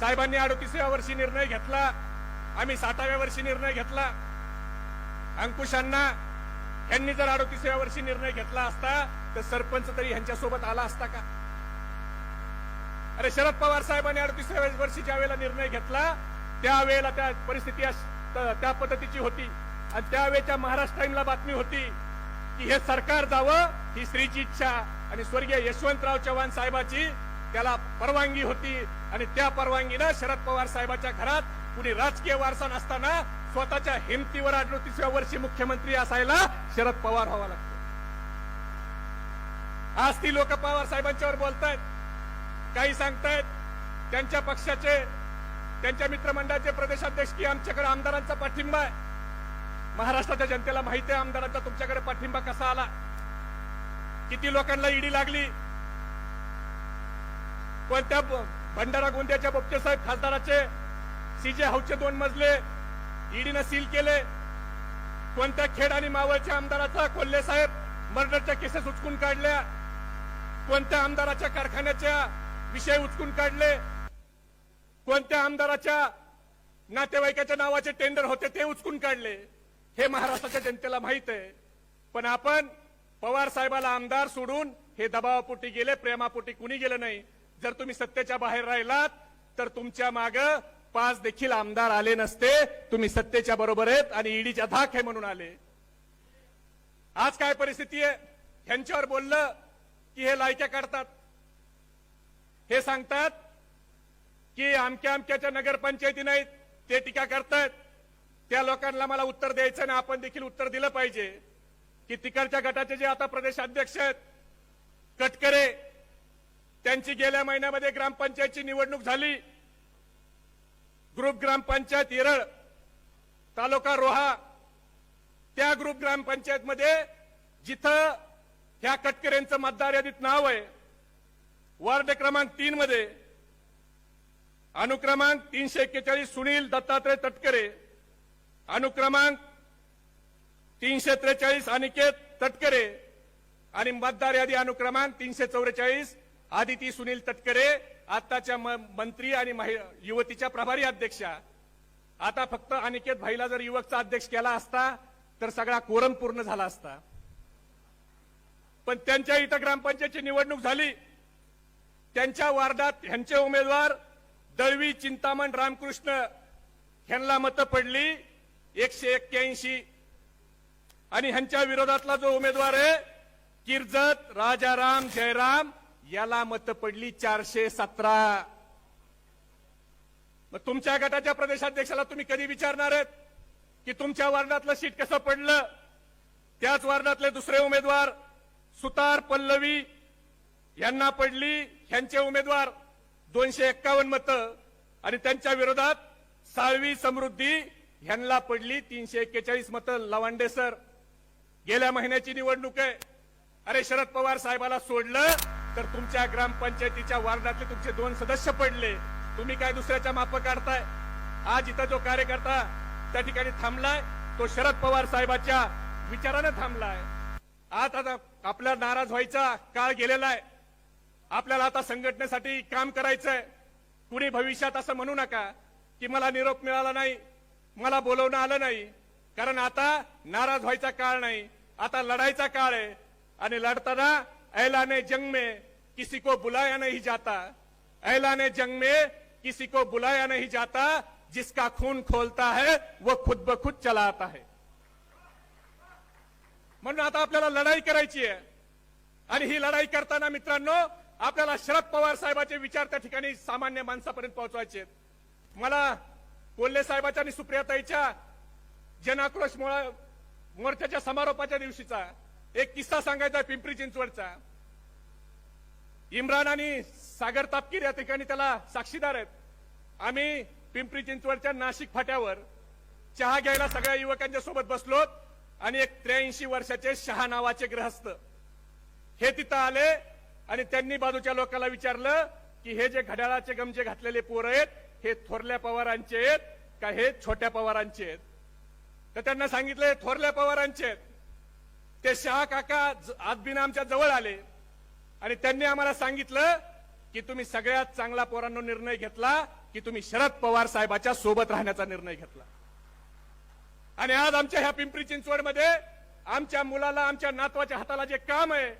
साहेबांनी अडोतीसव्या वर्षी निर्णय घेतला. आम्ही साठाव्या वर्षी निर्णय घेतला. अंकुशांना यांनी जर अडोतीसव्या वर्षी निर्णय घेतला असता तर सरपंच तरी ह्यांच्यासोबत आला असता का? अरे शरद पवार साहेबांनी अडतीसव्या वर्षी ज्या वेळेला निर्णय घेतला त्यावेळेला त्या परिस्थिती त्या पद्धतीची होती. आणि त्यावेळेच्या महाराष्ट्र टाइमला बातमी होती की हे सरकार जावं ही स्त्रीची इच्छा. आणि स्वर्गीय यशवंतराव चव्हाण साहेबाची त्याला परवानगी होती. आणि त्या परवानगीनं शरद पवार साहेबाच्या घरात कुणी राजकीय वारसा नसताना स्वतःच्या हिमतीवर अडतीसव्या वर्षी मुख्यमंत्री असायला शरद पवार व्हावा लागतो. आज ती लोक पवार साहेबांच्यावर बोलतायत. काही सांगतायत. त्यांच्या पक्षाचे त्यांच्या मित्रमंडळाचे प्रदेशाध्यक्ष की आमच्याकडे आमदारांचा पाठिंबा आहे. महाराष्ट्राच्या जनतेला माहिती आहे आमदारांचा तुमच्याकडे पाठिंबा कसा आला? किती लोकांना ईडी लागली? कोणत्या त्या भंडारा गोंदियाच्या बोपचे साहेब खासदाराचे सीजे हाऊसचे दोन मजले ईडीनं सील केले. कोणत्या खेड आणि मावळच्या आमदाराचा कोल्हे साहेब मर्डरच्या केसेस उचकून काढल्या? कोणत्या आमदाराच्या कारखान्याच्या विषय उचकून काढले? कोणत्या आमदाराच्या नातेवाईकाच्या नावाचे टेंडर होते ते उचकून काढले? हे महाराष्ट्राच्या जनतेला माहीत आहे. पण आपण पवार साहेबाला आमदार सोडून हे दबावापोटी गेले प्रेमापोटी कुणी गेलं नाही? जर तुम्ही सत्तेच्या बाहेर राहिलात तर तुमच्या माग पाच देखील आमदार आले नसते. तुम्ही सत्तेच्या बरोबर आहेत आणि ईडीच्या धाक आहे म्हणून आले. आज काय परिस्थिती आहे? ह्यांच्यावर बोललं की हे लायक्या काढतात. हे सांगतात की आमक्या आमक्याच्या नगरपंचायती नाहीत ते टीका करतायत. त्या लोकांना मला उत्तर द्यायचं ना आपण देखील उत्तर दिलं पाहिजे. की तिकडच्या गटाचे जे आता प्रदेश अध्यक्ष आहेत कटकरे त्यांची गेल्या महिन्यामध्ये ग्रामपंचायतची निवडणूक झाली. ग्रुप ग्रामपंचायत येरळ तालुका रोहा त्या ग्रुप ग्रामपंचायतमध्ये जिथं ह्या कटकरेंचं मतदार यादीत नाव आहे वार्ड क्रमांक तीन मध्ये अनुक्रमांक तीनशे एक्केचाळीस सुनील दत्तात्रय तटकरे अनुक्रमांक तीनशे त्रेचाळीस अनिकेत तटकरे आणि मतदार यादी अनुक्रमांक तीनशे चौवेचाळीस आदिती सुनील तटकरे आताच्या मंत्री आणि युवतीच्या प्रभारी अध्यक्षा. आता फक्त अनिकेत भाईला जर युवकचा अध्यक्ष केला असता तर सगळा कोरम पूर्ण झाला असता. पण त्यांच्या इथं ग्रामपंचायतची निवडणूक झाली. त्यांच्या वार्डात ह्यांचे उमेदवार दळवी चिंतामण रामकृष्ण ह्यांना मतं पडली. एकशे एक्क्याऐंशी. आणि ह्यांच्या विरोधातला जो उमेदवार आहे किर्जत राजाराम जयराम याला मतं पडली चारशे सतरा. मग तुमच्या गटाच्या प्रदेशाध्यक्षाला तुम्ही कधी विचारणार आहेत? की तुमच्या वार्डातलं सीट कसं पडलं? त्याच वार्डातले दुसरे उमेदवार सुतार पल्लवी यांना पडली ह्यांचे उमेदवार दोनशे एक्कावन्न मतं. आणि त्यांच्या विरोधात साळवी समृद्धी ह्यांना पडली तीनशे एक्केचाळीस मतं. लवांडे सर गेल्या महिन्याची निवडणूक आहे. अरे शरद पवार साहेबाला सोडलं. तर तुमच्या ग्रामपंचायतीच्या वार्डातले तुमचे दोन सदस्य पडले. तुम्ही काय दुसऱ्याच्या माप काढताय? आज इथं जो कार्यकर्ता त्या ठिकाणी थांबलाय तो शरद पवार साहेबाच्या विचारानं थांबलाय. आज आता आपल्या नाराज व्हायचा काळ गेलेला आहे. आपल्याला आता संघटनेसाठी काम करायचंय. कुणी भविष्यात असं म्हणू नका की मला निरोप मिळाला नाही मला बोलवणं आलं नाही. कारण आता नाराज व्हायचा काळ नाही आता लढायचा काळ आहे. आणि लढताना ऐलान जंग में किसी को बुलाया नहीं जाता। ऐलान जंग में किसी को बुलाया नहीं जाता। जिसका खून खोलता है वो खुद ब खुद चला आता है। म्हणून आता आपल्याला लढाई करायची आहे. आणि ही लढाई करताना मित्रांनो आपल्याला शरद पवार साहेबांचे विचार त्या ठिकाणी सामान्य माणसापर्यंत पोहोचवायचे आहेत. मला कोल्हे साहेबाच्या आणि सुप्रियाताईच्या जनाक्रोश मोर्चाच्या समारोपाच्या दिवशीचा एक किस्सा सांगायचा पिंपरी चिंचवडचा. इम्रान आणि सागर तापकीर या ठिकाणी त्याला साक्षीदार आहेत. आम्ही पिंपरी चिंचवडच्या नाशिक फाट्यावर चहा घ्यायला सगळ्या युवकांच्या सोबत बसलो आणि एक त्र्याऐंशी वर्षाचे शहा नावाचे ग्रहस्थ हे तिथं आले आणि त्यांनी बाजूच्या लोकांना विचारलं की हे जे घड्याळाचे गमजे घातलेले पोरं आहेत हे थोरल्या पवारांचे आहेत का हे छोट्या पवारांचे आहेत? तर त्यांना सांगितलं हे थोरल्या पवारांचे आहेत. ते शहा काका ज- आजबीन आमच्या जवळ आले. आणि त्यांनी आम्हाला सांगितलं की तुम्ही सगळ्यात चांगला पोरांनो निर्णय घेतला की तुम्ही शरद पवार साहेबाच्या सोबत राहण्याचा निर्णय घेतला. आणि आज आमच्या ह्या पिंपरी चिंचवडमध्ये आमच्या मुलाला आमच्या नातवाच्या हाताला जे काम आहे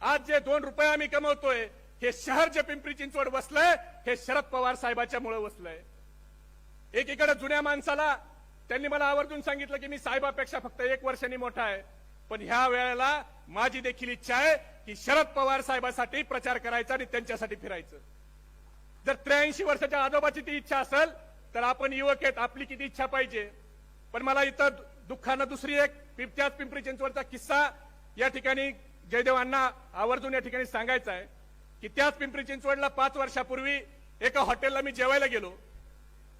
आज जे दोन रुपये आम्ही कमवतोय हे शहर जे पिंपरी चिंचवड बसलंय हे शरद पवार साहेबाच्या मुळे बसलंय एकीकडे जुन्या माणसाला त्यांनी मला आवर्जून सांगितलं की मी साहेबापेक्षा फक्त एक वर्षांनी मोठा आहे. पण ह्या वेळेला माझी देखील इच्छा आहे की शरद पवार साहेबासाठी प्रचार करायचा आणि त्यांच्यासाठी फिरायचं. जर त्र्याऐंशी वर्षाच्या आजोबाची ती इच्छा असेल तर आपण युवक आहेत आपली किती इच्छा पाहिजे. पण मला इथं दुःखानं दुसरी एक पिं- त्याच पिंपरी चिंचवडचा किस्सा या ठिकाणी जयदेवांना आवर्जून या ठिकाणी सांगायचा आहे की त्याच पिंपरी चिंचवडला पाच वर्षापूर्वी एका हॉटेलला मी जेवायला गेलो.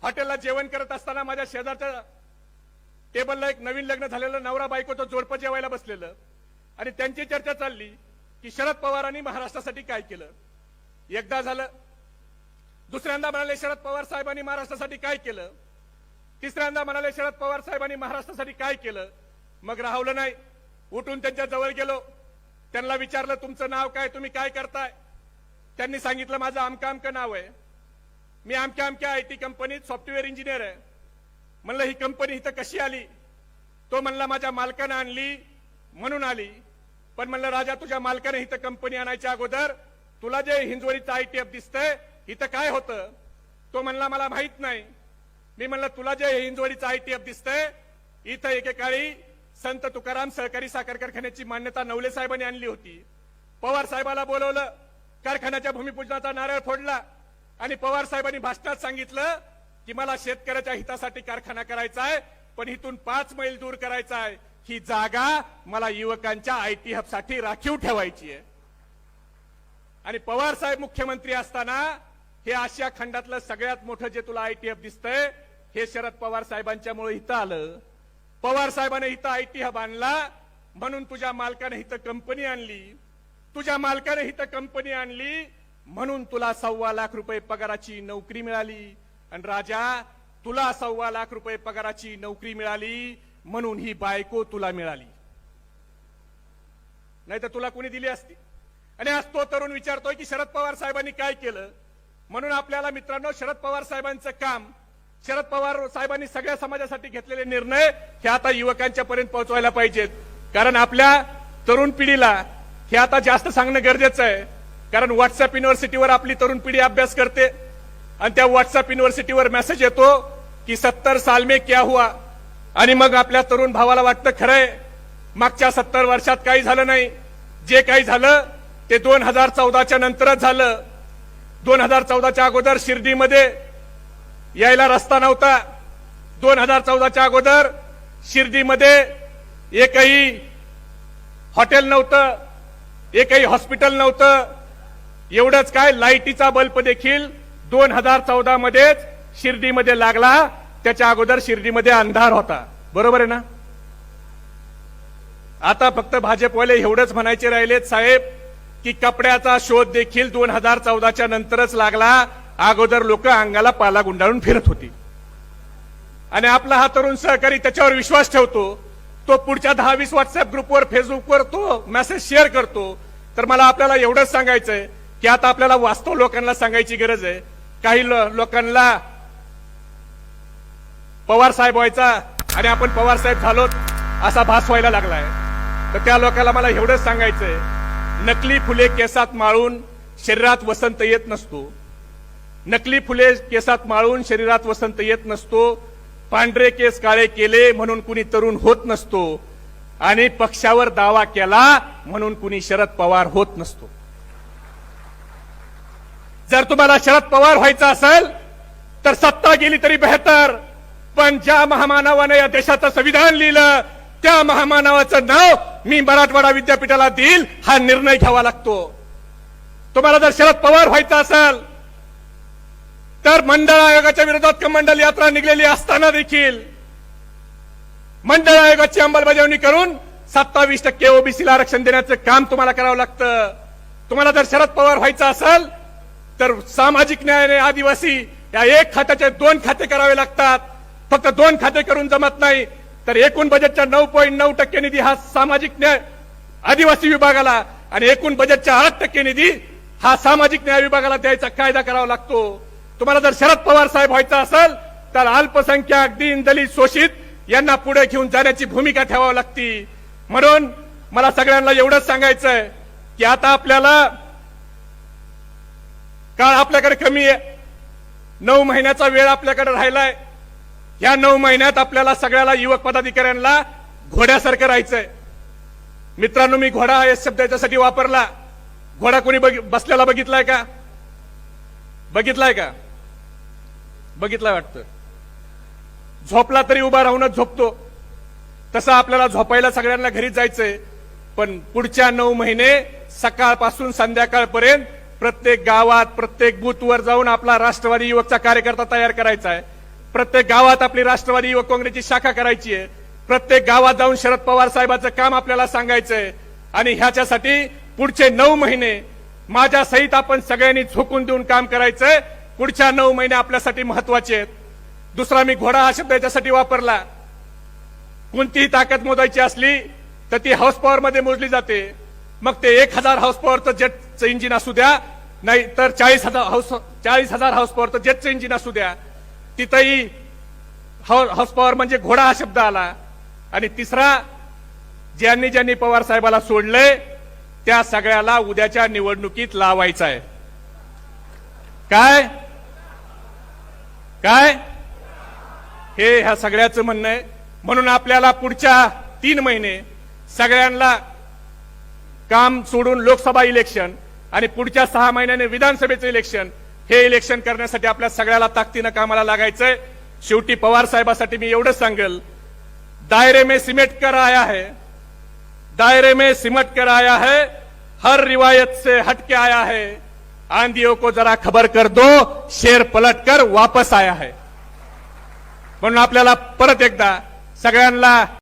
हॉटेलला जेवण करत असताना माझ्या शेजारच्या टेबलला एक नवीन लग्न झालेलं नवरा बायकोचं जोडपं जेवायला बसलेलं. आणि त्यांची चर्चा चालली की शरद पवारांनी महाराष्ट्रासाठी काय केलं? एकदा झालं. दुसऱ्यांदा म्हणाले शरद पवार साहेबांनी महाराष्ट्रासाठी काय केलं? तिसऱ्यांदा म्हणाले शरद पवार साहेबांनी महाराष्ट्रासाठी काय केलं? मग राहवलं नाही. उठून त्यांच्या जवळ गेलो. त्यांना विचारलं तुमचं नाव काय? तुम्ही काय करताय? त्यांनी सांगितलं माझं आमका आमकं नाव आहे. मी आमक्या आमक्या आय टी कंपनीत सॉफ्टवेअर इंजिनियर आहे. म्हणलं ही कंपनी इथं कशी आली? तो म्हणला माझ्या मालकानं आणली म्हणून आली. पण म्हणलं राजा तुझ्या मालकाने इथं कंपनी आणायच्या अगोदर तुला जे हिंजवडीचं आय टी एफ दिसतंय इथं काय होतं? तो म्हणला मला माहीत नाही. मी म्हणलं तुला जे हिंजवडीचं आय टी एफ दिसतंय इथं एकेकाळी संत तुकाराम सहकारी साखर कारखान्याची मान्यता नवले साहेबांनी आणली होती. पवार साहेबाला बोलवलं कारखान्याच्या भूमिपूजनाचा नारळ फोडला आणि पवार साहेबांनी भाषणात सांगितलं की मला शेतकऱ्याच्या हितासाठी कारखाना करायचा आहे पण इथून पाच मैल दूर करायचा आहे. ही जागा मला युवकांच्या आयटी हबसाठी राखीव ठेवायची आहे. आणि पवार साहेब मुख्यमंत्री असताना हे आशिया खंडातलं सगळ्यात मोठं जे तुला आयटीएफ दिसतंय हे शरद पवार साहेबांच्यामुळे इथं आलं. पवार साहेबाने इथं आयटी हब आणला म्हणून तुझ्या मालकाने इथं कंपनी आणली. तुझ्या मालकाने इथं कंपनी आणली म्हणून तुला सव्वा लाख रुपये पगाराची नोकरी मिळाली. आणि राजा तुला सव्वा लाख रुपये पगाराची नोकरी मिळाली म्हणून ही बायको तुला मिळाली. नाही तर तुला कोणी दिली असती? आणि आज तो तरुण विचारतोय की शरद पवार साहेबांनी काय केलं? म्हणून आपल्याला मित्रांनो शरद पवार साहेबांचं काम शरद पवार साहेबांनी सगळ्या समाजासाठी घेतलेले निर्णय हे आता युवकांच्या पर्यंत पोहोचवायला पाहिजेत. कारण आपल्या तरुण पिढीला हे आता जास्त सांगणं गरजेचं आहे. कारण व्हॉट्सअप युनिव्हर्सिटीवर आपली तरुण पिढी अभ्यास करते. आणि त्या व्हॉट्सअप युनिव्हर्सिटीवर मेसेज येतो की सत्तर साल मे क्या हुआ? आणि मग आपल्या तरुण भावाला वाटतं खरंय मागच्या सत्तर वर्षात काही झालं नाही. जे काही झालं ते दोन हजार चौदाच्या नंतरच झालं. दोन हजार चौदाच्या अगोदर शिर्डीमध्ये यायला रस्ता नव्हता. दोन हजार चौदाच्या अगोदर शिर्डीमध्ये एकही हॉटेल नव्हतं एकही हॉस्पिटल नव्हतं. एवढंच काय लाईटीचा बल्ब देखील दोन हजार चौदा मध्येच शिर्डीमध्ये लागला. त्याच्या अगोदर शिर्डीमध्ये अंधार होता. बरोबर आहे ना? आता फक्त भाजपवाले एवढंच म्हणायचे राहिलेत साहेब की कपड्याचा शोध देखील दोन हजार चौदाच्या नंतरच लागला. अगोदर लोक अंगाला पाला गुंडाळून फिरत होती. आणि आपला हा तरुण सहकारी त्याच्यावर विश्वास ठेवतो. तो पुढच्या दहा वीस व्हॉट्सअप ग्रुपवर फेसबुकवर तो मेसेज शेअर करतो. तर मला आपल्याला एवढंच सांगायचंय की आता आपल्याला वास्तव लोकांना सांगायची गरज आहे. काही लोकांना पवार साहेब व्हायचा आणि आपण पवार साहेब झालोत असा भास व्हायला लागलाय. तर त्या लोकांना मला एवढंच सांगायचंय नकली फुले केसात माळून शरीरात वसंत येत नसतो. नकली फुले केसात माळून शरीरात वसंत येत नसतो. पांढरे केस काळे केले म्हणून कुणी तरुण होत नसतो. आणि पक्षावर दावा केला म्हणून कुणी शरद पवार होत नसतो. जर तुम्हाला शरद पवार व्हायचं असेल तर सत्ता गेली तरी बेहतर. पण ज्या महामानवाने या देशाचं संविधान लिहिलं त्या महामानवाचं नाव मी मराठवाडा विद्यापीठाला देईल हा निर्णय घ्यावा लागतो. तुम्हाला जर शरद पवार व्हायचं असेल तर मंडळ आयोगाच्या विरोधात मंडळ यात्रा निघलेली असताना देखील मंडळ आयोगाची अंमलबजावणी करून सत्तावीस टक्के ओबीसीला आरक्षण देण्याचं काम तुम्हाला करावं लागतं. तुम्हाला जर शरद पवार व्हायचं असेल तर सामाजिक न्याय आदिवासी या एक खात्याचे दोन खाते करावे लागतात. फक्त दोन खाते करून जमत नाही तर एकूण बजेटच्या नऊ पॉईंट नऊ टक्के निधी हा सामाजिक न्याय आदिवासी विभागाला आणि एकूण बजेटच्या आठ टक्के निधी हा सामाजिक न्याय विभागाला द्यायचा कायदा करावा लागतो. तुम्हाला जर शरद पवार साहेब व्हायचं असेल तर अल्पसंख्याक दीन दलित शोषित यांना पुढे घेऊन जाण्याची भूमिका ठेवावी लागती. म्हणून मला सगळ्यांना एवढंच सांगायचंय की आता आपल्याला काळ आपल्याकडे कमी आहे. नऊ महिन्याचा वेळ आपल्याकडे राहिलाय. या नऊ महिन्यात आपल्याला सगळ्याला युवक पदाधिकाऱ्यांना घोड्यासारखं राहायचंय. मित्रांनो मी घोडा या शब्द याच्यासाठी वापरला. घोडा कोणी बघ- बसलेला बघितलाय का? बघितलाय का? बघितलाय वाटतं. झोपला तरी उभा राहूनच झोपतो. तसं आपल्याला झोपायला सगळ्यांना घरी जायचंय. पण पुढच्या नऊ महिने सकाळपासून संध्याकाळपर्यंत प्रत्येक गावात प्रत्येक बूथवर जाऊन आपला राष्ट्रवादी युवकचा कार्यकर्ता तयार करायचा आहे. प्रत्येक गावात आपली राष्ट्रवादी युवक काँग्रेसची शाखा करायची आहे. प्रत्येक गावात जाऊन शरद पवार साहेबाचं काम आपल्याला सांगायचंय आणि ह्याच्यासाठी पुढचे नऊ महिने माझ्या सहित आपण सगळ्यांनी झोकून देऊन काम करायचंय. पुढच्या नऊ महिने आपल्यासाठी महत्त्वाचे आहेत. दुसरा मी घोडा हा शब्द याच्यासाठी वापरला. कोणतीही ताकद मोजायची असली तर ती हाऊस पॉवर मध्ये मोजली जाते. मग ते एक हजार हाऊस पॉवरचं जेटचं इंजिन असू द्या नाही तर चाळीस हजार हाऊस चाळीस हजार हाऊस पॉवर तर जेटचं इंजिन असू द्या. तिथंही हाऊस पॉवर म्हणजे घोडा हा शब्द आला. आणि तिसरा ज्यांनी ज्यांनी पवार साहेबाला सोडले त्या सगळ्याला उद्याच्या निवडणुकीत लावायचं आहे. काय? काय? हे ह्या सगळ्याचं म्हणणं आहे. म्हणून आपल्याला पुढच्या तीन महिने सगळ्यांना काम सोडून लोकसभा इलेक्शन आणि पुढच्या सहा महिन्याने विधानसभेचं इलेक्शन हे इलेक्शन करण्यासाठी आपल्या सगळ्याला ताकदीनं कामाला लागायचंय. शेवटी पवार साहेबासाठी मी एवढंच सांगेल. दायरे में सिमेट कर आया है. दायरे में सिमट कर आया है. हर रिवायत से हटके आया है. आंधियों को जरा खबर कर दो. शेर पलट कर वापस आया है. म्हणून आपल्याला परत एकदा सगळ्यांना